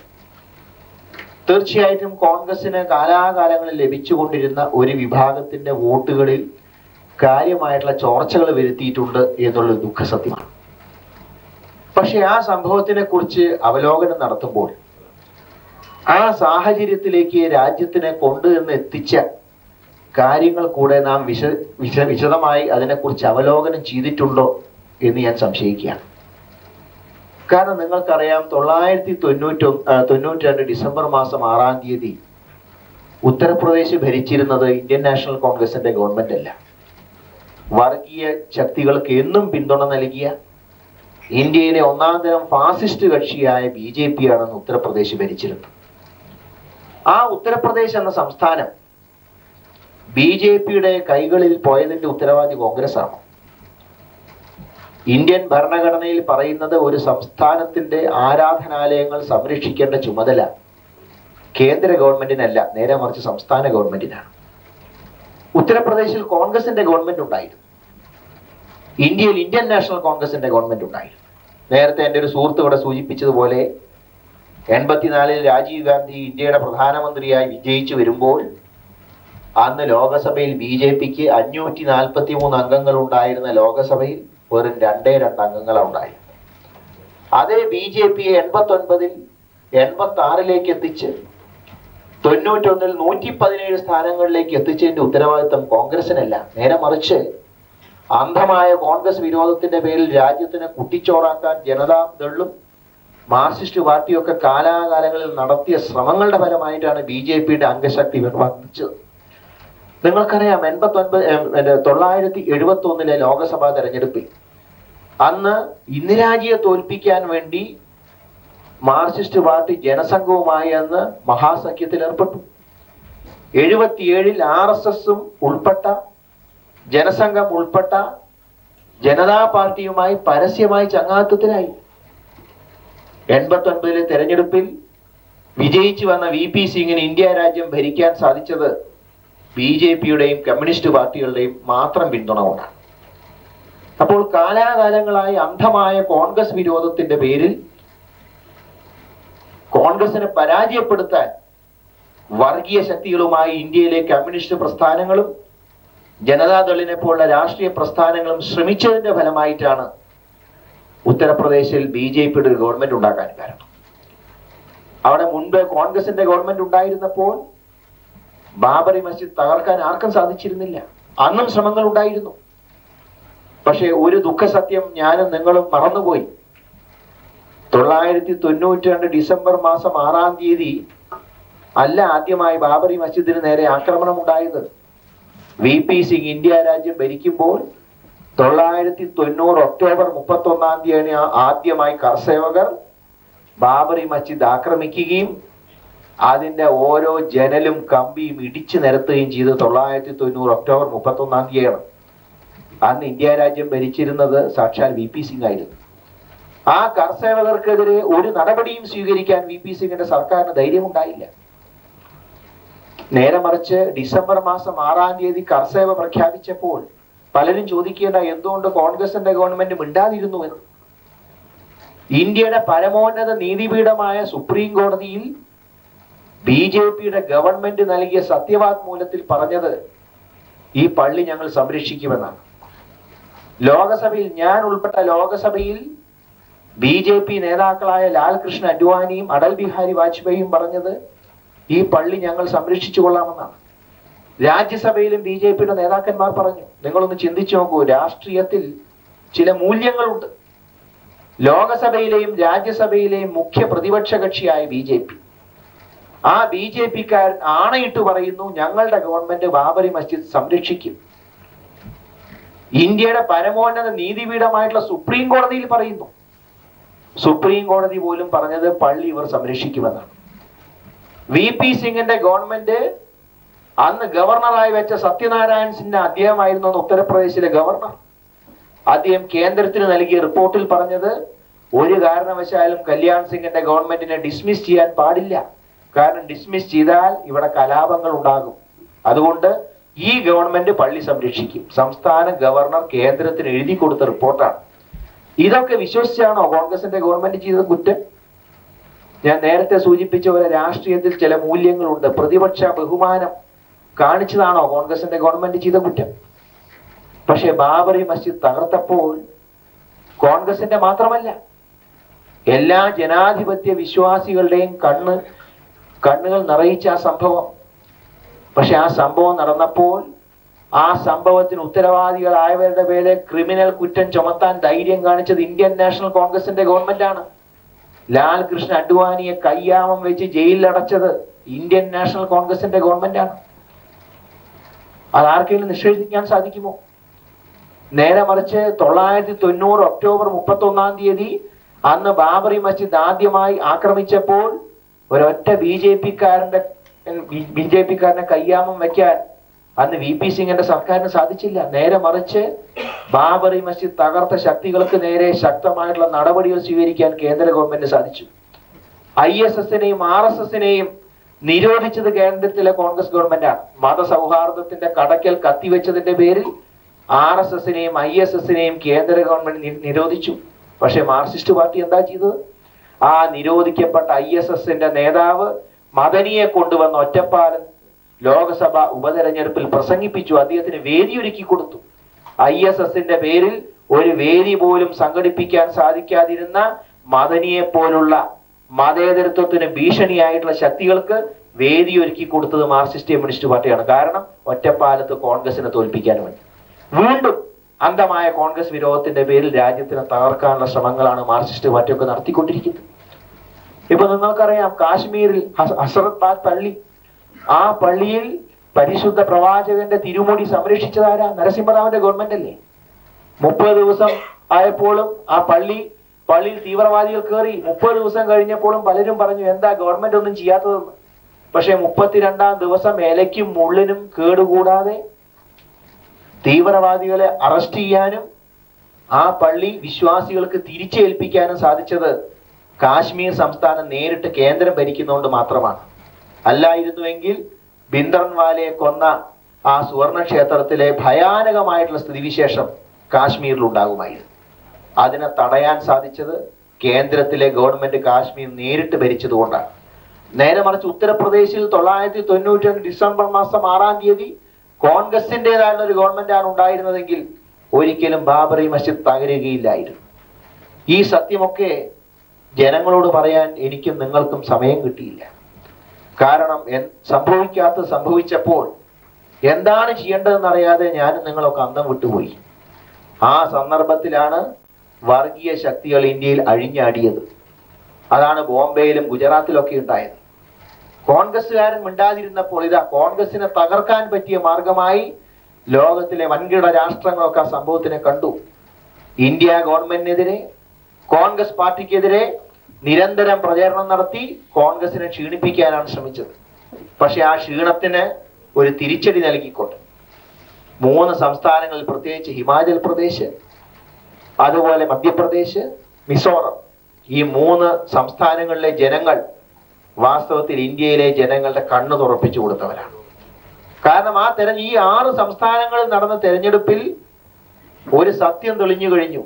തീർച്ചയായിട്ടും കോൺഗ്രസിന് കാലാകാലങ്ങളിൽ ലഭിച്ചുകൊണ്ടിരുന്ന ഒരു വിഭാഗത്തിന്റെ വോട്ടുകളിൽ കാര്യമായിട്ടുള്ള ചോർച്ചകൾ വരുത്തിയിട്ടുണ്ട് എന്നുള്ള ദുഃഖസത്യമാണ്. പക്ഷെ ആ സംഭവത്തിനെ കുറിച്ച് അവലോകനം നടത്തുമ്പോൾ ആ സാഹചര്യത്തിലേക്ക് രാജ്യത്തിനെ കൊണ്ടു കൊണ്ടുവന്ന് എത്തിച്ച കാര്യങ്ങൾ കൂടെ നാം വിശ വിശ വിശദമായി അതിനെക്കുറിച്ച് അവലോകനം ചെയ്തിട്ടുണ്ടോ എന്ന് ഞാൻ സംശയിക്കുകയാണ്. കാരണം നിങ്ങൾക്കറിയാം തൊള്ളായിരത്തി തൊണ്ണൂറ്റി തൊണ്ണൂറ്റി രണ്ട് ഡിസംബർ മാസം ആറാം തീയതി ഉത്തർപ്രദേശ് ഭരിച്ചിരുന്നത് ഇന്ത്യൻ നാഷണൽ കോൺഗ്രസിന്റെ ഗവൺമെന്റ് അല്ല. വർഗീയ ശക്തികൾക്ക് എന്നും പിന്തുണ നൽകിയ ഇന്ത്യയിലെ ഒന്നാം തരം ഫാസിസ്റ്റ് കക്ഷിയായ ബി ജെ പി ആണെന്ന് ഉത്തർപ്രദേശ് ഭരിച്ചിരുന്നത് ആ ഉത്തർപ്രദേശ് എന്ന സംസ്ഥാനം ബി ജെ പിയുടെ കൈകളിൽ പോയതിന്റെ ഉത്തരവാദി കോൺഗ്രസ് ആണ് ഇന്ത്യൻ ഭരണഘടനയിൽ പറയുന്നത് ഒരു സംസ്ഥാനത്തിന്റെ ആരാധനാലയങ്ങൾ സംരക്ഷിക്കേണ്ട ചുമതല കേന്ദ്ര ഗവൺമെന്റിനല്ല നേരെ മറിച്ച് സംസ്ഥാന ഗവൺമെന്റിനാണ്. ഉത്തർപ്രദേശിൽ കോൺഗ്രസിന്റെ ഗവൺമെന്റ് ഉണ്ടായിരുന്നു. ഇന്ത്യയിൽ ഇന്ത്യൻ നാഷണൽ കോൺഗ്രസിന്റെ ഗവൺമെന്റ് ഉണ്ടായിരുന്നു. നേരത്തെ എന്റെ ഒരു സുഹൃത്ത് ഇവിടെ സൂചിപ്പിച്ചതുപോലെ എൺപത്തിനാലിൽ രാജീവ് ഗാന്ധി ഇന്ത്യയുടെ പ്രധാനമന്ത്രിയായി വിജയിച്ചു വരുമ്പോൾ അന്ന് ലോകസഭയിൽ ബി ജെ പിക്ക് അഞ്ഞൂറ്റി നാൽപ്പത്തി മൂന്ന് അംഗങ്ങൾ ഉണ്ടായിരുന്ന ലോകസഭയിൽ വെറും രണ്ടേ രണ്ട് അംഗങ്ങളാണ് ഉണ്ടായിരുന്നത്. അതേ ബി ജെ പിയെ എൺപത്തി ഒൻപതിൽ എൺപത്തി ആറിലേക്ക് എത്തിച്ച് തൊണ്ണൂറ്റൊന്നിൽ നൂറ്റി പതിനേഴ് സ്ഥാനങ്ങളിലേക്ക് എത്തിച്ചതിന്റെ ഉത്തരവാദിത്തം കോൺഗ്രസിനല്ല. നേരെ മറിച്ച് അന്ധമായ കോൺഗ്രസ് വിരോധത്തിന്റെ പേരിൽ രാജ്യത്തിനെ കുട്ടിച്ചോറാക്കാൻ ജനതാദളും മാർക്സിസ്റ്റ് പാർട്ടിയൊക്കെ കാലാകാലങ്ങളിൽ നടത്തിയ ശ്രമങ്ങളുടെ ഫലമായിട്ടാണ് ബി ജെ പിയുടെ അംഗശക്തി വർദ്ധിച്ചത്. നിങ്ങൾക്കറിയാം എൺപത്തി ഒൻപത് തൊള്ളായിരത്തി എഴുപത്തി ഒന്നിലെ ലോകസഭാ തെരഞ്ഞെടുപ്പിൽ അന്ന് ഇന്ദിരാജിയെ തോൽപ്പിക്കാൻ വേണ്ടി മാർക്സിസ്റ്റ് പാർട്ടി ജനസംഘവുമായി അന്ന് മഹാസഖ്യത്തിൽ ഏർപ്പെട്ടു. എഴുപത്തിയേഴിൽ ആർ എസ് എസും ഉൾപ്പെട്ട ജനസംഘം ഉൾപ്പെട്ട ജനതാ പാർട്ടിയുമായി പരസ്യമായി ചങ്ങാത്തത്തിലായി. എൺപത്തി ഒൻപതിലെ തെരഞ്ഞെടുപ്പിൽ വിജയിച്ചു വന്ന വി പി സിംഗിന് ഇന്ത്യ രാജ്യം ഭരിക്കാൻ സാധിച്ചത് ബി ജെ പിയുടെയും കമ്മ്യൂണിസ്റ്റ് പാർട്ടികളുടെയും മാത്രം പിന്തുണ കൊണ്ടാണ് അപ്പോൾ കാലാകാലങ്ങളായി അന്ധമായ കോൺഗ്രസ് വിരോധത്തിന്റെ പേരിൽ കോൺഗ്രസിനെ പരാജയപ്പെടുത്താൻ വർഗീയ ശക്തികളുമായി ഇന്ത്യയിലെ കമ്മ്യൂണിസ്റ്റ് പ്രസ്ഥാനങ്ങളും ജനതാദളിനെ പോലുള്ള രാഷ്ട്രീയ പ്രസ്ഥാനങ്ങളും ശ്രമിച്ചതിന്റെ ഫലമായിട്ടാണ് ഉത്തർപ്രദേശിൽ ബി ജെ പിയുടെ ഒരു ഗവൺമെന്റ് ഉണ്ടാക്കാൻ കാരണം. അവിടെ മുൻപ് കോൺഗ്രസിന്റെ ഗവൺമെന്റ് ഉണ്ടായിരുന്നപ്പോൾ ബാബറി മസ്ജിദ് തകർക്കാൻ ആർക്കും സാധിച്ചിരുന്നില്ല. അന്നും ശ്രമങ്ങൾ ഉണ്ടായിരുന്നു. പക്ഷേ ഒരു ദുഃഖസത്യം ഞാനും നിങ്ങളും മറന്നുപോയി. തൊള്ളായിരത്തി തൊണ്ണൂറ്റി രണ്ട് ഡിസംബർ മാസം ആറാം തീയതി അല്ല ആദ്യമായി ബാബറി മസ്ജിദിന് നേരെ ആക്രമണം ഉണ്ടായത്. വി പി സിംഗ് ഇന്ത്യ രാജ്യം ഭരിക്കുമ്പോൾ തൊള്ളായിരത്തി തൊണ്ണൂറ് ഒക്ടോബർ മുപ്പത്തി ഒന്നാം തീയതി ആദ്യമായി കർസേവകർ ബാബറി മസ്ജിദ് ആക്രമിക്കുകയും അതിന്റെ ഓരോ ജനലും കമ്പിയും ഇടിച്ചു നിരത്തുകയും ചെയ്ത് തൊള്ളായിരത്തി തൊണ്ണൂറ് ഒക്ടോബർ മുപ്പത്തി ഒന്നാം തീയതിയാണ്. അന്ന് ഇന്ത്യ രാജ്യം ഭരിച്ചിരുന്നത് സാക്ഷാൽ വി പി സിംഗ് ആയിരുന്നു. ആ കർസേവകർക്കെതിരെ ഒരു നടപടിയും സ്വീകരിക്കാൻ വി പി സിംഗിന്റെ സർക്കാരിന് ധൈര്യമുണ്ടായില്ല. നേരെ മറിച്ച് ഡിസംബർ മാസം ആറാം തീയതി കർസേവ പ്രഖ്യാപിച്ചപ്പോൾ പലരും ചോദിക്കേണ്ട എന്തുകൊണ്ട് കോൺഗ്രസിന്റെ ഗവൺമെന്റ് മിണ്ടാതിരുന്നു എന്ന്? ഇന്ത്യയുടെ പരമോന്നത നീതിപീഠമായ സുപ്രീം കോടതിയിൽ ബി ജെ പിയുടെ ഗവൺമെന്റ് നൽകിയ സത്യവാങ്മൂലത്തിൽ പറഞ്ഞത് ഈ പള്ളി ഞങ്ങൾ സംരക്ഷിക്കുമെന്നാണ്. ലോകസഭയിൽ ഞാൻ ഉൾപ്പെട്ട ലോകസഭയിൽ ബി ജെ പി നേതാക്കളായ ലാൽകൃഷ്ണ അഡ്വാനിയും അടൽ ബിഹാരി വാജ്പേയിയും പറഞ്ഞത് ഈ പള്ളി ഞങ്ങൾ സംരക്ഷിച്ചു കൊള്ളാമെന്നാണ്. രാജ്യസഭയിലും ബി ജെ പിയുടെ നേതാക്കന്മാർ പറഞ്ഞു നിങ്ങളൊന്ന് ചിന്തിച്ചു നോക്കൂ രാഷ്ട്രീയത്തിൽ ചില മൂല്യങ്ങളുണ്ട്. ലോകസഭയിലെയും രാജ്യസഭയിലെയും മുഖ്യ പ്രതിപക്ഷ കക്ഷിയായ ബി ജെ പി. ആ ബി ജെ പിക്കാർ ആണയിട്ട് പറയുന്നു ഞങ്ങളുടെ ഗവൺമെന്റ് ബാബറി മസ്ജിദ് സംരക്ഷിക്കും. ഇന്ത്യയുടെ പരമോന്നത നീതിപീഠമായിട്ടുള്ള സുപ്രീം കോടതിയിൽ പറയുന്നു. സുപ്രീം കോടതി പോലും പറഞ്ഞത് പള്ളി ഇവർ സംരക്ഷിക്കുമെന്നാണ്. വി പി സിംഗിന്റെ ഗവൺമെന്റ് അന്ന് ഗവർണറായി വെച്ച സത്യനാരായൺ സിൻഹ അദ്ദേഹമായിരുന്നു അന്ന് ഉത്തർപ്രദേശിലെ ഗവർണർ. അദ്ദേഹം കേന്ദ്രത്തിന് നൽകിയ റിപ്പോർട്ടിൽ പറഞ്ഞത് ഒരു കാരണവശാലും കല്യാൺ സിംഗിന്റെ ഗവൺമെന്റിനെ ഡിസ്മിസ് ചെയ്യാൻ പാടില്ല. കാരണം ഡിസ്മിസ് ചെയ്താൽ ഇവിടെ കലാപങ്ങൾ ഉണ്ടാകും. അതുകൊണ്ട് ഈ ഗവൺമെന്റ് പള്ളി സംരക്ഷിക്കും. സംസ്ഥാന ഗവർണർ കേന്ദ്രത്തിന് എഴുതി കൊടുത്ത റിപ്പോർട്ടാണ്. ഇതൊക്കെ വിശ്വസിച്ചാണോ കോൺഗ്രസിന്റെ ഗവൺമെന്റ് ചെയ്ത കുറ്റം? ഞാൻ നേരത്തെ സൂചിപ്പിച്ച പോലെ രാഷ്ട്രീയത്തിൽ ചില മൂല്യങ്ങളുണ്ട്. പ്രതിപക്ഷ ബഹുമാനം കാണിച്ചതാണോ? കോൺഗ്രസിന്റെ ഗവൺമെന്റ് ചെയ്ത കുറ്റം. പക്ഷെ ബാബറി മസ്ജിദ് തകർത്തപ്പോൾ കോൺഗ്രസിന്റെ മാത്രമല്ല എല്ലാ ജനാധിപത്യ വിശ്വാസികളുടെയും കണ്ണ് കണ്ണുകൾ നിറയിച്ച ആ സംഭവം. പക്ഷെ ആ സംഭവം നടന്നപ്പോൾ ആ സംഭവത്തിന് ഉത്തരവാദികളായവരുടെ പേരെ ക്രിമിനൽ കുറ്റം ചുമത്താൻ ധൈര്യം കാണിച്ചത് ഇന്ത്യൻ നാഷണൽ കോൺഗ്രസിന്റെ ഗവൺമെന്റ് ആണ് ലാൽ കൃഷ്ണ അഡ്വാനിയെ കയ്യാമം വെച്ച് ജയിലിലടച്ചത് ഇന്ത്യൻ നാഷണൽ കോൺഗ്രസിന്റെ ഗവൺമെന്റ് ആണ് അത് ആർക്കെങ്കിലും നിഷേധിക്കാൻ സാധിക്കുമോ? നേരെ മറിച്ച് തൊള്ളായിരത്തി തൊണ്ണൂറ് ഒക്ടോബർ മുപ്പത്തി ഒന്നാം തീയതി അന്ന് ബാബറി മസ്ജിദ് ആദ്യമായി ആക്രമിച്ചപ്പോൾ ഒരൊറ്റ ബി ജെ പിക്കാരന്റെ ബി ജെ പിക്കാരനെ കയ്യാമം വെക്കാൻ അന്ന് വി പി സിംഗിന്റെ സർക്കാരിന് സാധിച്ചില്ല. നേരെ മറിച്ച് ബാബറി മസ്ജിദ് തകർത്ത ശക്തികൾക്ക് നേരെ ശക്തമായിട്ടുള്ള നടപടികൾ സ്വീകരിക്കാൻ കേന്ദ്ര ഗവൺമെന്റ് സാധിച്ചു. ഐ എസ് എസിനെയും ആർ എസ് എസിനെയും നിരോധിച്ചത് കേന്ദ്രത്തിലെ കോൺഗ്രസ് ഗവൺമെന്റാണ്. മതസൗഹാർദ്ദത്തിന്റെ കടക്കൽ കത്തിവെച്ചതിന്റെ പേരിൽ ആർ എസ് എസിനെയും ഐ എസ് എസിനെയും കേന്ദ്ര ഗവൺമെന്റ് നിരോധിച്ചു. പക്ഷെ മാർക്സിസ്റ്റ് പാർട്ടി എന്താ ചെയ്തത്? ആ നിരോധിക്കപ്പെട്ട ഐ എസ് എസിന്റെ നേതാവ് മദനിയെ കൊണ്ടുവന്ന ഒറ്റപ്പാലം ലോകസഭ ഉപതെരഞ്ഞെടുപ്പിൽ പ്രസംഗിപ്പിച്ചു. അദ്ദേഹത്തിന് വേദിയൊരുക്കി കൊടുത്തു. ഐ എസ് എസിന്റെ പേരിൽ ഒരു വേദി പോലും സംഘടിപ്പിക്കാൻ സാധിക്കാതിരുന്ന മദനിയെ പോലുള്ള മതേതരത്വത്തിന് ഭീഷണിയായിട്ടുള്ള ശക്തികൾക്ക് വേദി ഒരുക്കി കൊടുത്തത് മാർക്സിസ്റ്റ് കമ്മ്യൂണിസ്റ്റ് പാർട്ടിയാണ്. കാരണം ഒറ്റപ്പാലത്ത് കോൺഗ്രസിനെ തോൽപ്പിക്കാൻ വേണ്ടി. വീണ്ടും അന്ധമായ കോൺഗ്രസ് വിരോധത്തിന്റെ പേരിൽ രാജ്യത്തിനെ തകർക്കാനുള്ള ശ്രമങ്ങളാണ് മാർക്സിസ്റ്റ് പാർട്ടിയൊക്കെ നടത്തിക്കൊണ്ടിരിക്കുന്നത്. ഇപ്പൊ നിങ്ങൾക്കറിയാം കാശ്മീരിൽ ഹസറത് പള്ളി. ആ പള്ളിയിൽ പരിശുദ്ധ പ്രവാചകന്റെ തിരുമുടി സംരക്ഷിച്ചതാരാ? നരസിംഹറാവിന്റെ ഗവൺമെന്റ് അല്ലേ മുപ്പത് ദിവസം ആയപ്പോഴും ആ പള്ളി പള്ളിയിൽ തീവ്രവാദികൾ കയറി മുപ്പത് ദിവസം കഴിഞ്ഞപ്പോഴും പലരും പറഞ്ഞു എന്താ ഗവൺമെന്റ് ഒന്നും ചെയ്യാത്തതെന്ന്? പക്ഷെ മുപ്പത്തിരണ്ടാം ദിവസം ഇലയ്ക്കും മുള്ളിനും കേടുകൂടാതെ തീവ്രവാദികളെ അറസ്റ്റ് ചെയ്യാനും ആ പള്ളി വിശ്വാസികൾക്ക് തിരിച്ചേൽപ്പിക്കാനും സാധിച്ചത് കാശ്മീർ സംസ്ഥാനം നേരിട്ട് കേന്ദ്രം ഭരിക്കുന്നതുകൊണ്ട് മാത്രമാണ്. അല്ലായിരുന്നുവെങ്കിൽ ബിന്ദ്രൻവാലയെ കൊന്ന ആ സുവർണ ക്ഷേത്രത്തിലെ ഭയാനകമായിട്ടുള്ള സ്ഥിതിവിശേഷം കാശ്മീരിൽ ഉണ്ടാകുമായിരുന്നു അതിനെ തടയാൻ സാധിച്ചത് കേന്ദ്രത്തിലെ ഗവൺമെന്റ് കാശ്മീർ നേരിട്ട് ഭരിച്ചതുകൊണ്ടാണ് നേരെ മറിച്ച് ഉത്തർപ്രദേശിൽ തൊള്ളായിരത്തി തൊണ്ണൂറ്റി രണ്ട് ഡിസംബർ മാസം ആറാം തീയതി കോൺഗ്രസിന്റേതായിരുന്ന ഒരു ഗവൺമെന്റ് ആണ് ഉണ്ടായിരുന്നതെങ്കിൽ ഒരിക്കലും ബാബറി മസ്ജിദ് തകരുകയില്ലായിരുന്നു. ഈ സത്യമൊക്കെ ജനങ്ങളോട് പറയാൻ എനിക്കും നിങ്ങൾക്കും സമയം കിട്ടിയില്ല. കാരണം സംഭവിക്കാത്ത സംഭവിച്ചപ്പോൾ എന്താണ് ചെയ്യേണ്ടതെന്ന് അറിയാതെ ഞാനും നിങ്ങളൊക്കെ അന്തം വിട്ടുപോയി. ആ സന്ദർഭത്തിലാണ് വർഗീയ ശക്തികൾ ഇന്ത്യയിൽ അഴിഞ്ഞാടിയത്. അതാണ് ബോംബെയിലും ഗുജറാത്തിലൊക്കെ ഉണ്ടായത്. കോൺഗ്രസ്സുകാരൻ മിണ്ടാതിരുന്നപ്പോൾ ഇതാ കോൺഗ്രസിനെ തകർക്കാൻ പറ്റിയ മാർഗമായി ലോകത്തിലെ വൻകിട രാഷ്ട്രങ്ങളൊക്കെ ആ സംഭവത്തിനെ കണ്ടു. ഇന്ത്യ ഗവൺമെന്റിനെതിരെ കോൺഗ്രസ് പാർട്ടിക്കെതിരെ നിരന്തരം പ്രചരണം നടത്തി കോൺഗ്രസിനെ ക്ഷീണിപ്പിക്കാനാണ് ശ്രമിച്ചത്. പക്ഷെ ആ ക്ഷീണത്തിന് ഒരു തിരിച്ചടി നൽകിക്കൊണ്ട്. മൂന്ന് സംസ്ഥാനങ്ങളിൽ പ്രത്യേകിച്ച് ഹിമാചൽ പ്രദേശ് അതുപോലെ മധ്യപ്രദേശ് മിസോറം. ഈ മൂന്ന് സംസ്ഥാനങ്ങളിലെ ജനങ്ങൾ വാസ്തവത്തിൽ ഇന്ത്യയിലെ ജനങ്ങളുടെ കണ്ണു തുറപ്പിച്ചു കൊടുത്തവരാണ്. കാരണം ആ തെര ഈ ആറ് സംസ്ഥാനങ്ങളിൽ നടന്ന തെരഞ്ഞെടുപ്പിൽ ഒരു സത്യം തെളിഞ്ഞു കഴിഞ്ഞു.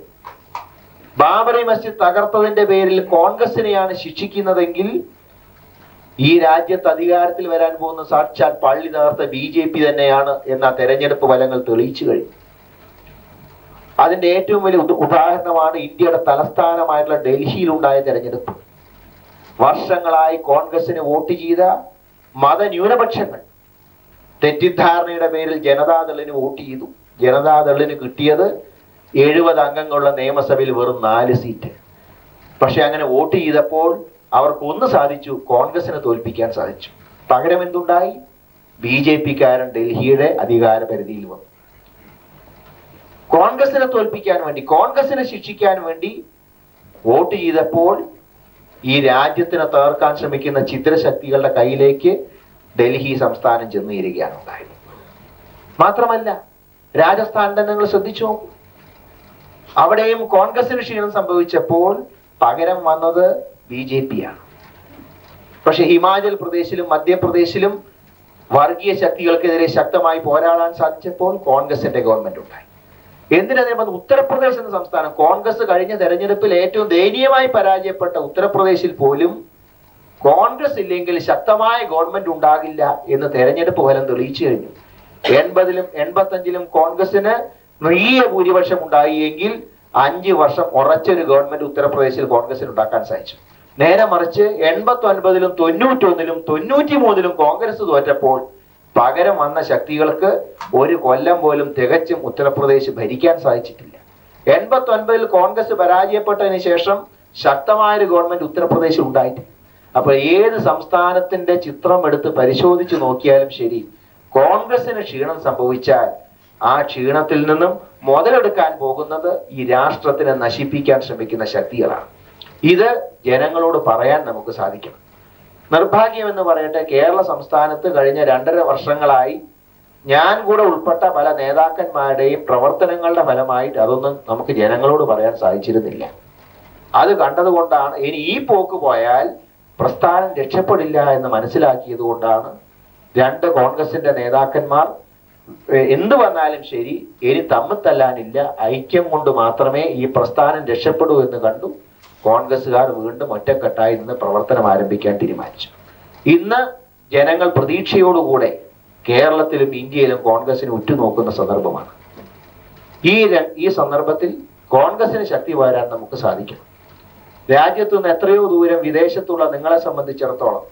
ബാബറി മസ്ജിദ് തകർത്തതിന്റെ പേരിൽ കോൺഗ്രസിനെയാണ് ശിക്ഷിക്കുന്നതെങ്കിൽ ഈ രാജ്യത്ത് അധികാരത്തിൽ വരാൻ പോകുന്ന സാക്ഷാൽ പള്ളി തകർത്ത ബി ജെ പി തന്നെയാണ് എന്ന തെരഞ്ഞെടുപ്പ് ഫലങ്ങൾ തെളിയിച്ചു കഴിഞ്ഞു. അതിന്റെ ഏറ്റവും വലിയ ഉദ- ഉദാഹരണമാണ് ഇന്ത്യയുടെ തലസ്ഥാനമായിട്ടുള്ള ഡൽഹിയിലുണ്ടായ തെരഞ്ഞെടുപ്പ്. വർഷങ്ങളായി കോൺഗ്രസിന് വോട്ട് ചെയ്ത മതന്യൂനപക്ഷങ്ങൾ തെറ്റിദ്ധാരണയുടെ പേരിൽ ജനതാദളിന് വോട്ട് ചെയ്തു. ജനതാദളിന് കിട്ടിയത് എഴുപത് അംഗങ്ങളുള്ള നിയമസഭയിൽ വെറും നാല് സീറ്റ്. പക്ഷെ അങ്ങനെ വോട്ട് ചെയ്തപ്പോൾ അവർക്ക് ഒന്ന് സാധിച്ചു കോൺഗ്രസിനെ തോൽപ്പിക്കാൻ സാധിച്ചു. പകരം എന്തുണ്ടായി? ബി ജെ പിക്കാരൻ ഡൽഹിയുടെ അധികാര പരിധിയിൽ വന്നു. കോൺഗ്രസിനെ തോൽപ്പിക്കാൻ വേണ്ടി കോൺഗ്രസിനെ ശിക്ഷിക്കാൻ വേണ്ടി വോട്ട് ചെയ്തപ്പോൾ ഈ രാജ്യത്തിനെ തകർക്കാൻ ശ്രമിക്കുന്ന ചിത്രശക്തികളുടെ കയ്യിലേക്ക് ഡൽഹി സംസ്ഥാനം ചെന്ന് ചേരുകയാണ് ഉണ്ടായത് മാത്രമല്ല രാജസ്ഥാൻ തന്നെ നിങ്ങൾ ശ്രദ്ധിച്ചു. അവിടെയും കോൺഗ്രസിന് ക്ഷീണം സംഭവിച്ചപ്പോൾ പകരം വന്നത് ബി ജെ പി ആണ് പക്ഷെ ഹിമാചൽ പ്രദേശിലും മധ്യപ്രദേശിലും വർഗീയ ശക്തികൾക്കെതിരെ ശക്തമായി പോരാടാൻ സാധിച്ചപ്പോൾ കോൺഗ്രസിന്റെ ഗവൺമെന്റ് ഉണ്ടായി. എന്തിനതിനെ പറഞ്ഞു ഉത്തർപ്രദേശ് എന്ന സംസ്ഥാനം. കോൺഗ്രസ് കഴിഞ്ഞ തെരഞ്ഞെടുപ്പിൽ ഏറ്റവും ദയനീയമായി പരാജയപ്പെട്ട ഉത്തർപ്രദേശിൽ പോലും കോൺഗ്രസ് ഇല്ലെങ്കിൽ ശക്തമായ ഗവൺമെന്റ് ഉണ്ടാകില്ല എന്ന് തെരഞ്ഞെടുപ്പ് ഫലം തെളിയിച്ചു കഴിഞ്ഞു. എൺപതിലും എൺപത്തഞ്ചിലും കോൺഗ്രസിന് വലിയ ഭൂരിപക്ഷം ഉണ്ടായിയെങ്കിൽ അഞ്ച് വർഷം ഉറച്ചൊരു ഗവൺമെന്റ് ഉത്തർപ്രദേശിൽ കോൺഗ്രസിന് ഉണ്ടാക്കാൻ സാധിച്ചു. നേരെ മറിച്ച് എൺപത്തി ഒൻപതിലും തൊണ്ണൂറ്റൊന്നിലും തൊണ്ണൂറ്റി മൂന്നിലും കോൺഗ്രസ് തോറ്റപ്പോൾ പകരം വന്ന ശക്തികൾക്ക് ഒരു കൊല്ലം പോലും തികച്ചും ഉത്തർപ്രദേശ് ഭരിക്കാൻ സാധിച്ചിട്ടില്ല. എൺപത്തി ഒൻപതിൽ കോൺഗ്രസ് പരാജയപ്പെട്ടതിന് ശേഷം ശക്തമായൊരു ഗവൺമെന്റ് ഉത്തർപ്രദേശിൽ ഉണ്ടായിട്ടില്ല. അപ്പൊ ഏത് സംസ്ഥാനത്തിന്റെ ചിത്രം എടുത്ത് പരിശോധിച്ചു നോക്കിയാലും ശരി കോൺഗ്രസിന് ക്ഷീണം സംഭവിച്ചാൽ ആ ക്ഷീണത്തിൽ നിന്നും മുതലെടുക്കാൻ പോകുന്നത് ഈ രാഷ്ട്രത്തിനെ നശിപ്പിക്കാൻ ശ്രമിക്കുന്ന ശക്തികളാണ്. ഇത് ജനങ്ങളോട് പറയാൻ നമുക്ക് സാധിക്കണം. നിർഭാഗ്യം എന്ന് പറയട്ടെ കേരള സംസ്ഥാനത്ത് കഴിഞ്ഞ രണ്ടര വർഷങ്ങളായി ഞാൻ കൂടെ ഉൾപ്പെട്ട പല നേതാക്കന്മാരുടെയും പ്രവർത്തനങ്ങളുടെ ഫലമായിട്ട് അതൊന്നും നമുക്ക് ജനങ്ങളോട് പറയാൻ സാധിച്ചിരുന്നില്ല. അത് കണ്ടതുകൊണ്ടാണ് ഇനി ഈ പോക്ക് പോയാൽ പ്രസ്ഥാനം രക്ഷപ്പെടില്ല എന്ന് മനസ്സിലാക്കിയത് കൊണ്ടാണ് രണ്ട് കോൺഗ്രസിന്റെ നേതാക്കന്മാർ എന്ത് വന്നാലും ശരി ഇനി തമ്മിൽ തല്ലാനില്ല ഐക്യം കൊണ്ട് മാത്രമേ ഈ പ്രസ്ഥാനം രക്ഷപ്പെടൂ എന്ന് കണ്ടു. കോൺഗ്രസ്സുകാർ വീണ്ടും ഒറ്റക്കെട്ടായി നിന്ന് പ്രവർത്തനം ആരംഭിക്കാൻ തീരുമാനിച്ചു. ഇന്ന് ജനങ്ങൾ പ്രതീക്ഷയോടുകൂടെ കേരളത്തിലും ഇന്ത്യയിലും കോൺഗ്രസിനെ ഉറ്റുനോക്കുന്ന സന്ദർഭമാണ്. ഈ ഈ സന്ദർഭത്തിൽ കോൺഗ്രസിന് ശക്തി വരാൻ നമുക്ക് സാധിക്കണം. രാജ്യത്തു നിന്ന് എത്രയോ ദൂരം വിദേശത്തുള്ള നിങ്ങളെ സംബന്ധിച്ചിടത്തോളം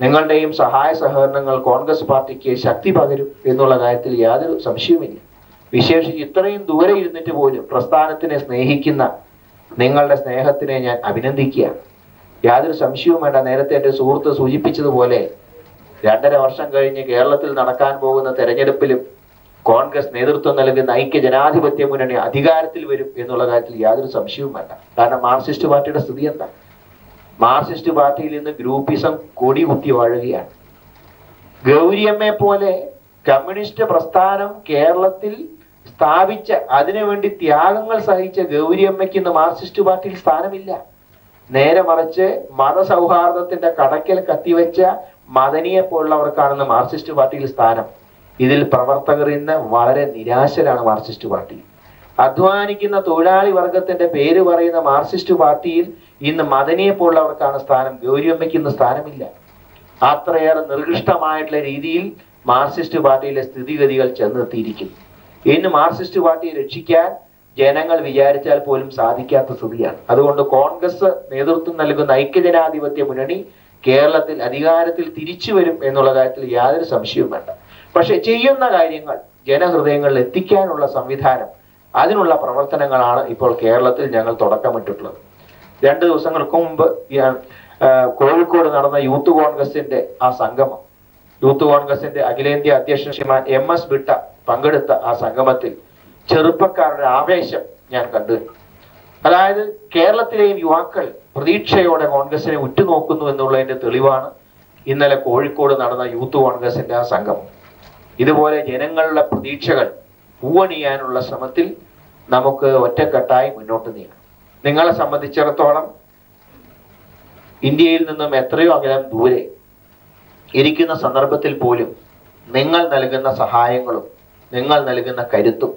നിങ്ങളുടെയും സഹായ സഹകരണങ്ങൾ കോൺഗ്രസ് പാർട്ടിക്ക് ശക്തി പകരും എന്നുള്ള കാര്യത്തിൽ യാതൊരു സംശയവുമില്ല. വിശേഷിച്ച് ഇത്രയും ദൂരെ ഇരുന്നിട്ട് പോലും പ്രസ്ഥാനത്തിനെ സ്നേഹിക്കുന്ന നിങ്ങളുടെ സ്നേഹത്തിനെ ഞാൻ അഭിനന്ദിക്കുകയാണ് യാതൊരു സംശയവും വേണ്ട. നേരത്തെ എന്റെ സുഹൃത്ത് സൂചിപ്പിച്ചതുപോലെ രണ്ടര വർഷം കഴിഞ്ഞ് കേരളത്തിൽ നടക്കാൻ പോകുന്ന തെരഞ്ഞെടുപ്പിലും കോൺഗ്രസ് നേതൃത്വം നൽകുന്ന ഐക്യ ജനാധിപത്യ മുന്നണി അധികാരത്തിൽ വരും എന്നുള്ള കാര്യത്തിൽ യാതൊരു സംശയവും വേണ്ട. കാരണം മാർക്സിസ്റ്റ് പാർട്ടിയുടെ സ്ഥിതി എന്താ? മാർക്സിസ്റ്റ് പാർട്ടിയിൽ നിന്ന് ഗ്രൂപ്പിസം കൊടി കുത്തി വാഴുകയാണ്. ഗൗരിയമ്മയെ പോലെ കമ്മ്യൂണിസ്റ്റ് പ്രസ്ഥാനം കേരളത്തിൽ സ്ഥാപിച്ച അതിനുവേണ്ടി ത്യാഗങ്ങൾ സഹിച്ച ഗൗരിയമ്മയ്ക്ക് ഇന്ന് മാർക്സിസ്റ്റ് പാർട്ടിയിൽ സ്ഥാനമില്ല. നേരെ മറിച്ച് മതസൗഹാർദ്ദത്തിന്റെ കടക്കൽ കത്തിവെച്ച മദനിയെ പോലുള്ളവർക്കാണ് ഇന്ന് മാർക്സിസ്റ്റ് പാർട്ടിയിൽ സ്ഥാനം. ഇതിൽ പ്രവർത്തകർ ഇന്ന് വളരെ നിരാശരാണ് മാർക്സിസ്റ്റ് പാർട്ടി. അധ്വാനിക്കുന്ന തൊഴിലാളി വർഗത്തിന്റെ പേര് പറയുന്ന മാർക്സിസ്റ്റ് പാർട്ടിയിൽ ഇന്ന് മദനിയെ പോലുള്ളവർക്കാണ് സ്ഥാനം ഗൗരിയമ്മയ്ക്ക് ഇന്ന് സ്ഥാനമില്ല. അത്രയേറെ നിർകൃഷ്ടമായിട്ടുള്ള രീതിയിൽ മാർക്സിസ്റ്റ് പാർട്ടിയിലെ സ്ഥിതിഗതികൾ ചെന്നെത്തിയിരിക്കുന്നു. ഇന്ന് മാർക്സിസ്റ്റ് പാർട്ടിയെ രക്ഷിക്കാൻ ജനങ്ങൾ വിചാരിച്ചാൽ പോലും സാധിക്കാത്ത സ്ഥിതിയാണ്. അതുകൊണ്ട് കോൺഗ്രസ് നേതൃത്വം നൽകുന്ന ഐക്യജനാധിപത്യ മുന്നണി കേരളത്തിൽ അധികാരത്തിൽ തിരിച്ചു വരും എന്നുള്ള കാര്യത്തിൽ യാതൊരു സംശയവും വേണ്ട. പക്ഷെ ചെയ്യുന്ന കാര്യങ്ങൾ ജനഹൃദയങ്ങളിൽ എത്തിക്കാനുള്ള സംവിധാനം അതിനുള്ള പ്രവർത്തനങ്ങളാണ് ഇപ്പോൾ കേരളത്തിൽ ഞങ്ങൾ തുടക്കമിട്ടിട്ടുള്ളത്. രണ്ട് ദിവസങ്ങൾക്ക് മുമ്പ് കോഴിക്കോട് നടന്ന യൂത്ത് കോൺഗ്രസിന്റെ ആ സംഗമം. യൂത്ത് കോൺഗ്രസിന്റെ അഖിലേന്ത്യാ അധ്യക്ഷൻ ശ്രീമാൻ എം എസ് ബിട്ട പങ്കെടുത്ത ആ സംഗമത്തിൽ ചെറുപ്പക്കാരുടെ ആവേശം ഞാൻ കണ്ടു. അതായത് കേരളത്തിലെയും യുവാക്കൾ പ്രതീക്ഷയോടെ കോൺഗ്രസിനെ ഉറ്റുനോക്കുന്നു എന്നുള്ളതിന്റെ തെളിവാണ് ഇന്നലെ കോഴിക്കോട് നടന്ന യൂത്ത് കോൺഗ്രസിന്റെ ആ സംഗമം. ഇതുപോലെ ജനങ്ങളുടെ പ്രതീക്ഷകൾ പൂവണിയാനുള്ള ശ്രമത്തിൽ നമുക്ക് ഒറ്റക്കെട്ടായി മുന്നോട്ട് നീങ്ങാം. നിങ്ങളെ സംബന്ധിച്ചിടത്തോളം ഇന്ത്യയിൽ നിന്നും എത്രയോ അകലം ദൂരെ ഇരിക്കുന്ന സന്ദർഭത്തിൽ പോലും നിങ്ങൾ നൽകുന്ന സഹായങ്ങളും നിങ്ങൾ നൽകുന്ന കരുത്തും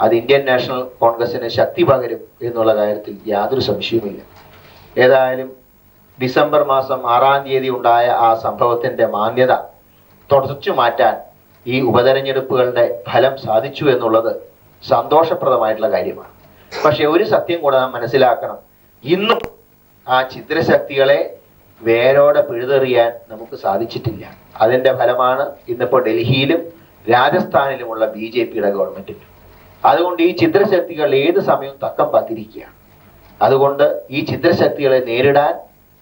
അത് ഇന്ത്യൻ നാഷണൽ കോൺഗ്രസിന് ശക്തി പകരും എന്നുള്ള കാര്യത്തിൽ യാതൊരു സംശയവുമില്ല. ഏതായാലും ഡിസംബർ മാസം ആറാം തീയതി ഉണ്ടായ ആ സംഭവത്തിന്റെ മാന്യത തുടച്ചു മാറ്റാൻ ഈ ഉപതെരഞ്ഞെടുപ്പുകളുടെ ഫലം സാധിച്ചു എന്നുള്ളത് സന്തോഷപ്രദമായിട്ടുള്ള കാര്യമാണ്. പക്ഷെ ഒരു സത്യം കൂടെ നാം മനസ്സിലാക്കണം. ഇന്നും ആ ചിത്രശക്തികളെ വേരോടെ പിഴുതെറിയാൻ നമുക്ക് സാധിച്ചിട്ടില്ല. അതിന്റെ ഫലമാണ് ഇന്നിപ്പോ ഡൽഹിയിലും രാജസ്ഥാനിലുമുള്ള ബി ജെ പിയുടെ ഗവൺമെന്റ്. അതുകൊണ്ട് ഈ ചിത്രശക്തികൾ ഏത് സമയവും തക്കം പത്തിരിക്കുകയാണ് അതുകൊണ്ട് ഈ ചിത്രശക്തികളെ നേരിടാൻ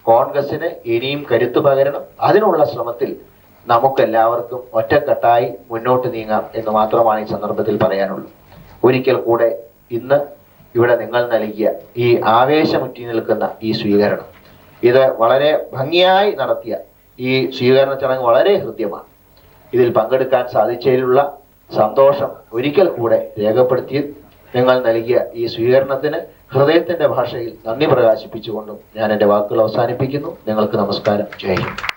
കോൺഗ്രസിന് ഇനിയും കരുത്തു പകരണം. അതിനുള്ള ശ്രമത്തിൽ നമുക്കെല്ലാവർക്കും ഒറ്റക്കെട്ടായി മുന്നോട്ട് നീങ്ങാം എന്ന് മാത്രമാണ് ഈ സന്ദർഭത്തിൽ പറയാനുള്ളൂ. ഒരിക്കൽ കൂടെ ഇന്ന് ഇവിടെ നിങ്ങൾ നൽകിയ ഈ ആവേശമുറ്റി നിൽക്കുന്ന ഈ സ്വീകരണം. ഇത് വളരെ ഭംഗിയായി നടത്തിയ ഈ സ്വീകരണ ചടങ്ങ് വളരെ ഹൃദ്യമാണ്. ഇതിൽ പങ്കെടുക്കാൻ സാധിച്ചതിലുള്ള സന്തോഷം ഒരിക്കൽ കൂടെ രേഖപ്പെടുത്തി നിങ്ങൾ നൽകിയ ഈ സ്വീകരണത്തിന് ഹൃദയത്തിന്റെ ഭാഷയിൽ നന്ദി പ്രകാശിപ്പിച്ചുകൊണ്ടും ഞാൻ എന്റെ വാക്കുകൾ അവസാനിപ്പിക്കുന്നു. നിങ്ങൾക്ക് നമസ്കാരം. ജയ്